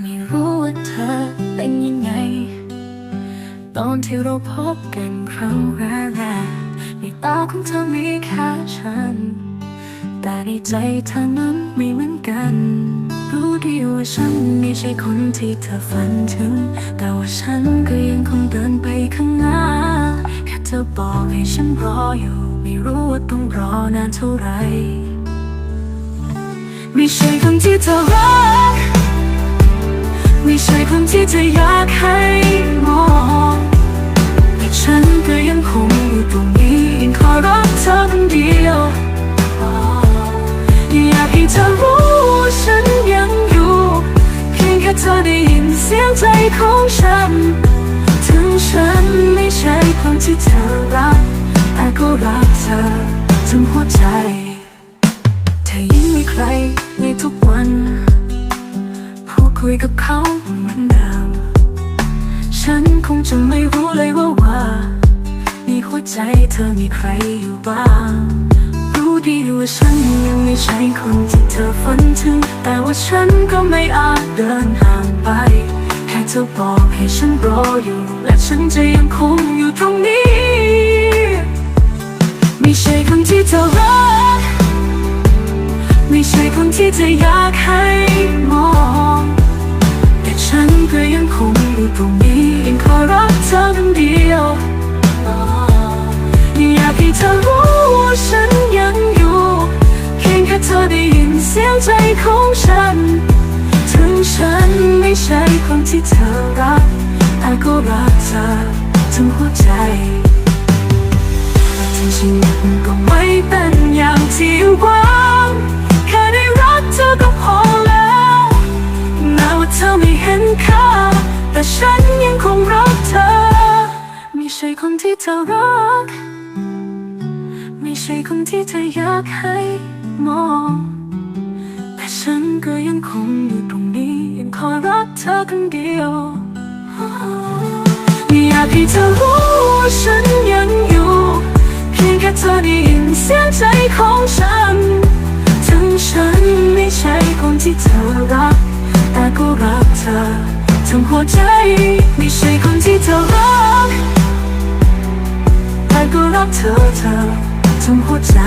ไม่รู้ว่าเธอเป็นยังไง ตอนที่เราพบกันครั้งแรกในตาของเธอมีแค่ฉัน แต่ในใจเธอนั้นไม่เหมือนกัน รู้ดีว่าฉันไม่ใช่คนที่เธอฝันถึง แต่ว่าฉันก็ยังคงเดินไปข้างหน้า แค่เธอบอกให้ฉันรออยู่ ไม่รู้ว่าต้องรอนานเท่าไหร่ไม่ใช่คนที่เธอรัก ไม่ใช่คนที่เธออยากให้มองแต่ฉันก็ยังคงอยู่ตรงนี้ยังขอรักเธอคนเดียว อยากให้เธอรู้ว่าฉันยังอยู่ เพียงแค่เธอได้ยินเสียงใจของฉัน ถึงฉันไม่ใช่คนที่เธอรักแต่ก็รักเธอทั้งหัวใจ เธอยิ่งมีใครในทุกวัน คุยกับเขาเหมือนเดิมฉันคงจะไม่รู้เลยว่าว่าในหัวใจเธอมีใครอยู่บ้าง รู้ดีว่าฉันยังไม่ใช่คนที่เธอฝันถึง แต่ว่าฉันก็ไม่อาจเดินห่างไป แค่เธอบอกให้ฉันรออยู่ และฉันจะยังคงอยู่ตรงนี้ ไม่ใช่คนที่เธอรัก ไม่ใช่คนที่เธออยากให้มอง เธอได้ยินเสียงใจของฉัน ถึงฉันไม่ใช่คนที่เธอรักแต่ก็รักเธอทั้งหัวใจถึงชีวิตมันก็ไม่เป็นอย่างที่หวังแค่ได้รักเธอก็พอแล้วแม้ว่าเธอไม่เห็นค่า แต่ฉันยังคงรักเธอ ไม่ใช่คนที่เธอรัก ใช่คนที่เธออยากให้มอง แต่ฉันก็ยังคงอยู่ตรงนี้ ยังคอยรักเธอคนเดียว อยากให้เธอรู้ว่าฉันยังอยู่ เพียงแค่เธอได้ยินเสียงใจของฉัน ถึงฉันไม่ใช่คนที่เธอรัก แต่ก็รักเธอทั้งหัวใจ ไม่ใช่คนที่เธอรัก แต่ก็รักเธอเธอ ทั้งหัวใจ